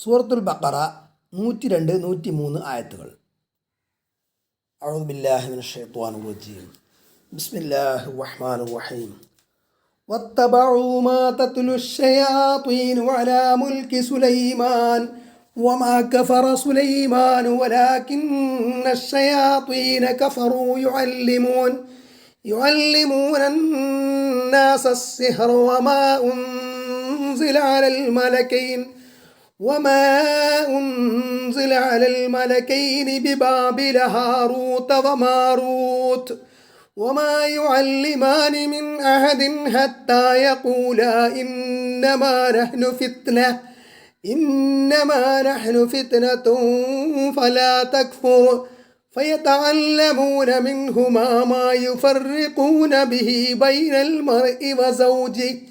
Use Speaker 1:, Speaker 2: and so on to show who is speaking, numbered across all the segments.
Speaker 1: സൂറത്തുൽ ബക്കറ നൂറ്റി രണ്ട് നൂറ്റി മൂന്ന് ആയത്തുകൾ أعوذ بالله من الشيطان الرجيم بسم الله الرحمن الرحيم واتبعوا ما تتلو الشياطين على ملك سليمان وما كفر سليمان ولكن الشياطين كفروا يعلمون يعلمون الناس السحر وما أنزل على الملكين وما أنزل على الملكين ببابل هاروت وماروت وما يعلمان من أحد حتى يقولا إنما نحن فتنة إنما نحن فتنة فلا تكفر فيتعلمون منهما ما يفرقون به بين المرء وزوجه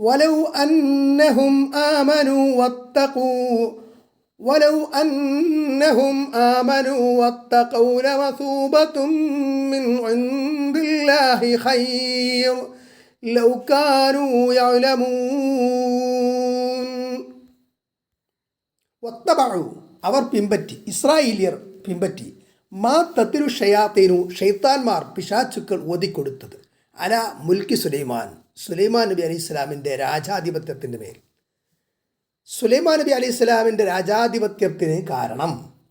Speaker 1: ولو أنهم آمنوا واتقوا ولو أنهم آمنوا واتقوا لمثوبة من عند الله خير لو كانوا يعلمون വത്തബഴു അവർ പിമ്പറ്റി ഇസ്രായേലിയർ പിമ്പറ്റി മാ തത്തിരു ഷയാത്തേനു ഷെയ്ത്താൻമാർ പിശാച്ചുക്കൾ ഓതിക്കൊടുത്തത് അല മുൽക്കി സുലൈമാൻ സുലൈമാൻ നബി അലി ഇസ്ലാമിന്റെ രാജാധിപത്യത്തിന്റെ മേൽ. സുലൈമാൻ നബി അലി ഇസ്ലാമിന്റെ രാജാധിപത്യത്തിന് കാരണം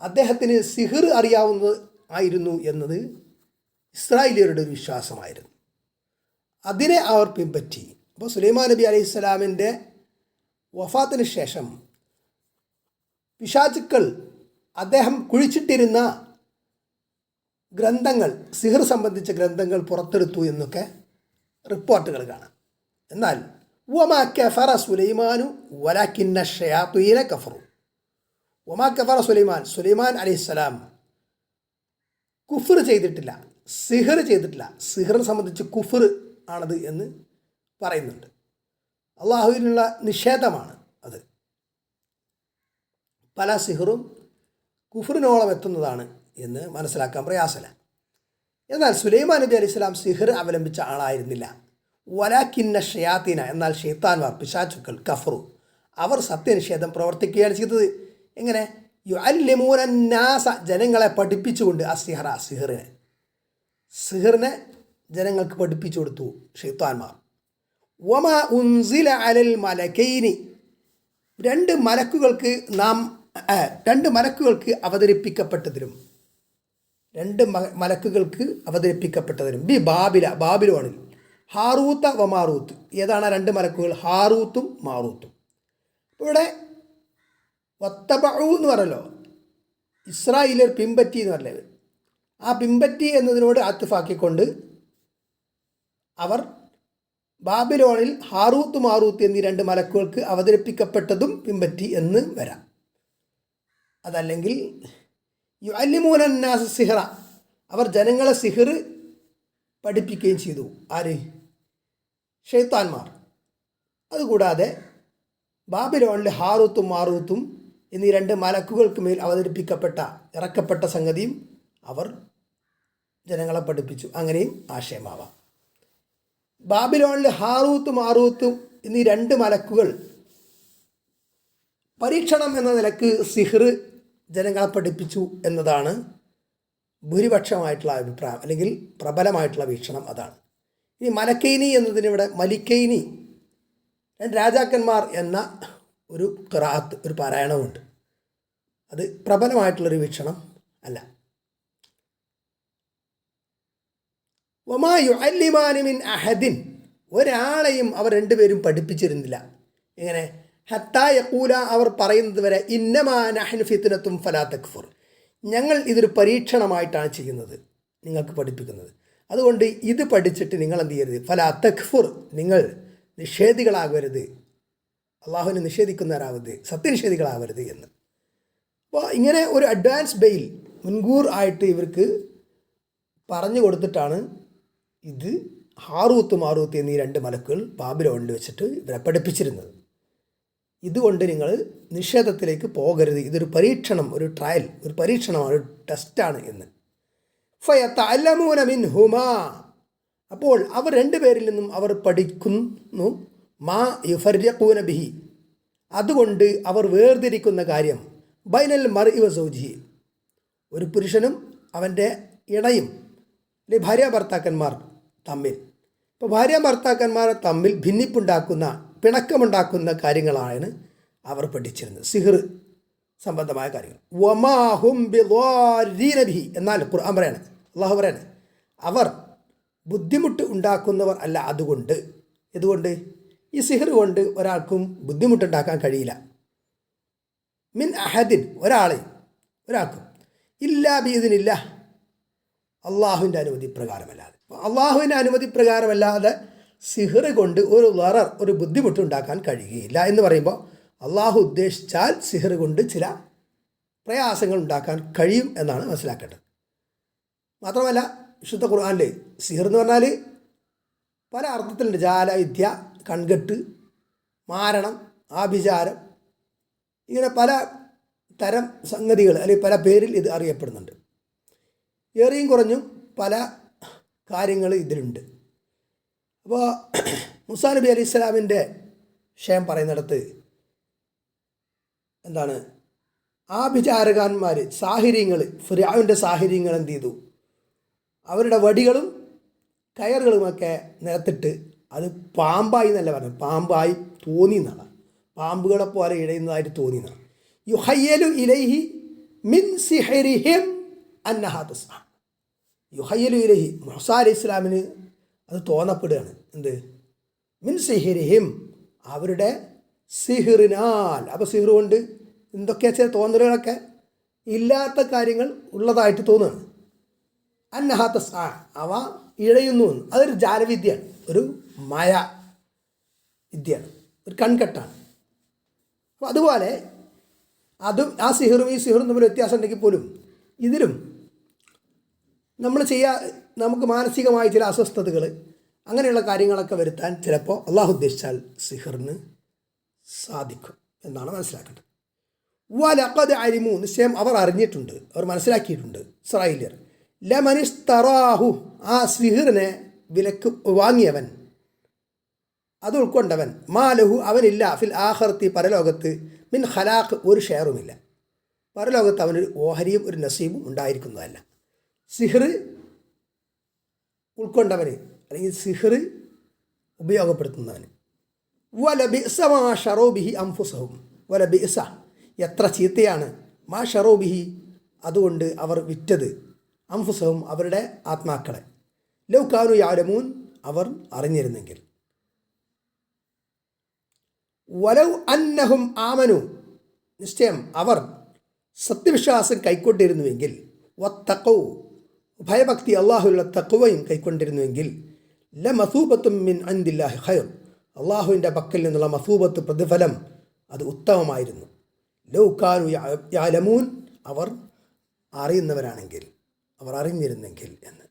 Speaker 1: അദ്ദേഹത്തിന് സിഹിർ അറിയാവുന്നത് ആയിരുന്നു എന്നത് ഇസ്രായേലിയരുടെ ഒരു വിശ്വാസമായിരുന്നു. അതിനെ അവർ പിൻപറ്റി അപ്പോൾ സുലൈമാൻ നബി അലൈഹി ഇസ്ലാമിന്റെ വഫാത്തിന് ശേഷം പിശാചുക്കൾ അദ്ദേഹം കുഴിച്ചിട്ടിരുന്ന ഗ്രന്ഥങ്ങൾ സിഹിർ സംബന്ധിച്ച ഗ്രന്ഥങ്ങൾ പുറത്തെടുത്തു എന്നൊക്കെ റിപ്പോർട്ടുകൾ കാണാം. എന്നാൽ വമാ കഫറ സുലൈമാനു വലാക്കിന്ന ഷയാത്തുയിന കഫറു. വമാ കഫറ സുലൈമാൻ സുലൈമാൻ അലൈഹിസ്സലാം കുഫർ ചെയ്തിട്ടില്ല സിഹർ ചെയ്തിട്ടില്ല. സിഹറിനെ സംബന്ധിച്ച് കുഫർ ആണത് എന്ന് പറയുന്നുണ്ട്. അള്ളാഹുവിനുള്ള നിഷേധമാണ് അത്. പല സിഹറും കുഫറിനോളം എത്തുന്നതാണ് എന്ന് മനസ്സിലാക്കാൻ പ്രയാസമില്ല. എന്നാൽ സുലൈമാൻ നബി അലൈഹി സ്വലാം സിഹർ അവലംബിച്ച ആളായിരുന്നില്ല. വലാക്കിന്ന ഷയാത്തീന എന്നാൽ ഷെയ്ത്താൻമാർ പിശാചുക്കൾ കഫറു. അവർ സത്യനിഷേധം പ്രവർത്തിക്കുകയാണ് ചെയ്തത്. എങ്ങനെ? യു അല്ലിമൂനാസ ജനങ്ങളെ പഠിപ്പിച്ചുകൊണ്ട് ആ സിഹറ സിഹറിനെ. സിഹറിനെ ജനങ്ങൾക്ക് പഠിപ്പിച്ചു കൊടുത്തു ഷെയ്ത്താൻമാർ വമ ഉൻസില അലൽ മലക്കൈനി. രണ്ട് മലക്കുകൾക്ക് നാം രണ്ട് മലക്കുകൾക്ക് അവതരിപ്പിക്കപ്പെട്ടതിലും രണ്ട് മലക്കുകൾക്ക് അവതരിപ്പിക്കപ്പെട്ടതിനും. ബി ബാബില ബാബിലോണിൽ. ഹാറൂത്ത വ മാറൂത്ത്. ഏതാണ് രണ്ട് മലക്കുകൾ? ഹാറൂത്തും മാറൂത്തും. ഇവിടെ വത്തബഴു എന്ന് പറയലോ ഇസ്രായേലർ പിമ്പറ്റി എന്ന് പറഞ്ഞത് ആ പിമ്പറ്റി എന്നതിനോട് ആത്തിഫാക്കിക്കൊണ്ട് അവർ ബാബിലോണിൽ ഹാറൂത്ത് മാറൂത്ത് എന്നീ രണ്ട് മലക്കുകൾക്ക് അവതരിപ്പിക്കപ്പെട്ടതും പിമ്പറ്റി എന്ന് വരാം. അതല്ലെങ്കിൽ യു അല്ലിമൂനാസ് സിഹറ. അവർ ജനങ്ങളെ സിഹിർ പഠിപ്പിക്കുകയും ചെയ്തു. ആര്? ഷെയ്ത്താൻമാർ അതുകൂടാതെ ബാബിലോണിലെ ഹാറൂത്തും മാറൂത്തും എന്നീ രണ്ട് മലക്കുകൾക്ക് മേൽ അവതരിപ്പിക്കപ്പെട്ട ഇറക്കപ്പെട്ട സംഗതിയും അവർ ജനങ്ങളെ പഠിപ്പിച്ചു. അങ്ങനെയും ആശയമാവാം. ബാബിലോണിലെ ഹാറൂത്തും മാറൂത്തും എന്നീ രണ്ട് മലക്കുകൾ പരീക്ഷണം എന്ന നിലയ്ക്ക് സിഹിർ ജനങ്ങളെ പഠിപ്പിച്ചു എന്നതാണ് ഭൂരിപക്ഷമായിട്ടുള്ള അഭിപ്രായം അല്ലെങ്കിൽ പ്രബലമായിട്ടുള്ള വീക്ഷണം അതാണ്. ഇനി മലക്കൈനി എന്നതിനിവിടെ മലിക്കൈനി രാജാക്കന്മാർ എന്ന ഒരു ക്രാത്ത് ഒരു പാരായണമുണ്ട്. അത് പ്രബലമായിട്ടുള്ളൊരു വീക്ഷണം അല്ല. ഒമായു അല്ലിമാനുമിൻ അഹദിൻ ഒരാളെയും അവർ രണ്ടുപേരും പഠിപ്പിച്ചിരുന്നില്ല. എങ്ങനെ? ഹത്തായ കൂല അവർ പറയുന്നത് വരെ ഇന്നമാ നഹ്നു ഫിത്നത്തും ഫലാ ഞങ്ങൾ ഇതൊരു പരീക്ഷണമായിട്ടാണ് ചെയ്യുന്നത് നിങ്ങൾക്ക് പഠിപ്പിക്കുന്നത്. അതുകൊണ്ട് ഇത് പഠിച്ചിട്ട് നിങ്ങൾ എന്ത് ചെയ്യരുത്? ഫലാ നിങ്ങൾ നിഷേധികളാകരുത്. അള്ളാഹുവിനെ നിഷേധിക്കുന്നവരാവരുത് സത്യനിഷേധികളാവരുത് എന്ന്. അപ്പോൾ ഇങ്ങനെ ഒരു അഡ്വാൻസ് ബെയിൽ മുൻകൂർ ആയിട്ട് ഇവർക്ക് പറഞ്ഞു കൊടുത്തിട്ടാണ് ഇത് ഹാറൂത്ത് മാറൂത്ത് എന്നീ രണ്ട് മലക്കുകൾ ബാബിലോണിൽ വെച്ചിട്ട് ഇവരെ പഠിപ്പിച്ചിരുന്നത്. ഇതുകൊണ്ട് നിങ്ങൾ നിഷേധത്തിലേക്ക് പോകരുത്. ഇതൊരു പരീക്ഷണം ഒരു ട്രയൽ ഒരു പരീക്ഷണമാണ് ഒരു ടെസ്റ്റാണ് എന്ന്. ഫയത്തലമൂന മിൻ ഹുമാ അപ്പോൾ അവർ രണ്ടുപേരിൽ നിന്നും അവർ പഠിക്കുന്നു. മാ യുഫര്യക്കൂന ബിഹി. അതുകൊണ്ട് അവർ വേർതിരിക്കുന്ന കാര്യം ബൈനൽ മർ ഇവ സൗജി ഒരു പുരുഷനും അവന്റെ ഇണയും അല്ലെ ഭാര്യ ഭർത്താക്കന്മാർ തമ്മിൽ. ഇപ്പോൾ ഭാര്യ ഭർത്താക്കന്മാർ തമ്മിൽ ഭിന്നിപ്പുണ്ടാക്കുന്ന പിണക്കമുണ്ടാക്കുന്ന കാര്യങ്ങളാണ് അവർ പഠിച്ചിരുന്നത്. സിഹർ സംബന്ധമായ കാര്യങ്ങൾ. വമാഹും എന്നാൽ ഖുർആൻ പറയാണ് അള്ളാഹു പറയാണ് അവർ ബുദ്ധിമുട്ട് ഉണ്ടാക്കുന്നവർ അല്ല അതുകൊണ്ട്. ഇതുകൊണ്ട് ഈ സിഹർ കൊണ്ട് ഒരാൾക്കും ബുദ്ധിമുട്ടുണ്ടാക്കാൻ കഴിയില്ല. മിൻ അഹദിൻ ഒരാളെ ഒരാൾക്കും. ഇല്ലാ ബീദിനില്ല അള്ളാഹുവിന്റെ അനുമതി പ്രകാരമല്ലാതെ. അള്ളാഹുവിന്റെ അനുമതി പ്രകാരമല്ലാതെ സിഹിർ കൊണ്ട് ഒരു ലറർ ഒരു ബുദ്ധിമുട്ട് ഉണ്ടാക്കാൻ കഴിയുകയില്ല എന്ന് പറയുമ്പോൾ അള്ളാഹു ഉദ്ദേശിച്ചാൽ സിഹർ കൊണ്ട് ചില പ്രയാസങ്ങൾ ഉണ്ടാക്കാൻ കഴിയും എന്നാണ് മനസ്സിലാക്കേണ്ടത്. മാത്രമല്ല വിശുദ്ധ ഖുർആാനിൽ സിഹർ എന്ന് പറഞ്ഞാൽ പല അർത്ഥത്തിലുണ്ട്. ജാലവിദ്യ കൺകെട്ട് മാരണം ആഭിചാരം ഇങ്ങനെ പല തരം സംഗതികൾ അല്ലെങ്കിൽ പല പേരിൽ ഇത് അറിയപ്പെടുന്നുണ്ട്. ഏറിയും കുറഞ്ഞും പല കാര്യങ്ങൾ ഇതിലുണ്ട്. അപ്പോൾ മുസാ നബി അലി ഇസ്ലാമിന്റെ വിഷയം പറയുന്നിടത്ത് എന്താണ്? ആ ആഭിചാരകാന്മാർ സാഹിര്യങ്ങൾ ഫിറാവിന്റെ സാഹിര്യങ്ങൾ എന്ത് ചെയ്തു? അവരുടെ വടികളും കയറുകളുമൊക്കെ നിരത്തിട്ട് അത് പാമ്പായി എന്നല്ല പറഞ്ഞു പാമ്പായി തോന്നി എന്നാണ്. പാമ്പുകളെ പോലെ ഇഴയുന്നതായിട്ട് തോന്നി എന്നാണ്. യുഹയ്യലു ഇലൈഹി മിൻ സിഹരിഹിം അന്നഹാദുസ യുഹയ്യലു ഇലഹി മുഹസ അലി ഇസ്ലാമിന് അത് തോന്നപ്പെടുകയാണ്. എന്ത്? മിൻ സിഹിരിഹിം. അവരുടെ സിഹിറിനാൽ. അപ്പോൾ സിഹിർ കൊണ്ട് എന്തൊക്കെയാ ചില തോന്നലുകളൊക്കെ? ഇല്ലാത്ത കാര്യങ്ങൾ ഉള്ളതായിട്ട് തോന്നുകയാണ്. അന്നഹാത്ത സാ. അവ ഇഴയുന്നു അതൊരു ജാലവിദ്യയാണ്. ഒരു മായ വിദ്യയാണ്. ഒരു കൺകെട്ടാണ്. അപ്പോൾ അതുപോലെ അതും ആ സിഹറും ഈ സിഹറും തമ്മിൽ വ്യത്യാസം ഉണ്ടെങ്കിൽ പോലും ഇതിലും നമ്മൾ ചെയ്യാ നമുക്ക് മാനസികമായ ചില അസ്വസ്ഥതകൾ അങ്ങനെയുള്ള കാര്യങ്ങളൊക്കെ വരുത്താൻ ചിലപ്പോൾ അള്ളാഹു ഉദ്ദേശിച്ചാൽ സിഹറിന് സാധിക്കും എന്നാണ് മനസ്സിലാക്കേണ്ടത്. വലക്കത് അരിമു നിശ്ചയം അവർ അറിഞ്ഞിട്ടുണ്ട് അവർ മനസ്സിലാക്കിയിട്ടുണ്ട്. ഇസ്രായേലിയർ ലമനിസ്തറാഹു ആ സിഹിറിനെ വിലക്ക് വാങ്ങിയവൻ അത് ഉൾക്കൊണ്ടവൻ മാലഹു അവനില്ല ഫിൽ ആഹർത്തി പരലോകത്ത് മിൻ ഹലാഖ് ഒരു ഷെയറുമില്ല. പരലോകത്ത് അവനൊരു ഓഹരിയും ഒരു നസീബും ഉണ്ടായിരിക്കുന്നതല്ല. സിഹിർ ഉൾക്കൊണ്ടവന് അല്ലെങ്കിൽ സിഹർ ഉപയോഗപ്പെടുത്തുന്നവന്. വല ബിസ മാ ഷറോബിഹി അംഫുസഹും. വല ബിസ എത്ര ചീത്തയാണ് മാ ഷറോബിഹി അതുകൊണ്ട് അവർ വിറ്റത് അംഫുസഹും അവരുടെ ആത്മാക്കളെ. ലൗക്കാനു യാലമൂൻ അവർ അറിഞ്ഞിരുന്നെങ്കിൽ. വലൗ അന്നഹും ആമനു നിശ്ചയം അവർ സത്യവിശ്വാസം കൈക്കൊണ്ടിരുന്നുവെങ്കിൽ വത്തക്കവും ഭയഭക്തി അള്ളാഹുവിനുള്ള തക്കുവയും കൈക്കൊണ്ടിരുന്നുവെങ്കിൽ ല മസൂബത്തും മിൻ അന്ദില്ലാഹി ഖൈർ അള്ളാഹുവിന്റെ പക്കൽ നിന്നുള്ള മസൂബത്ത് പ്രതിഫലം അത് ഉത്തമമായിരുന്നു. ലൗക്കാനു യാലമൂൻ അവർ അറിയുന്നവരാണെങ്കിൽ അവർ അറിഞ്ഞിരുന്നെങ്കിൽ എന്ന്.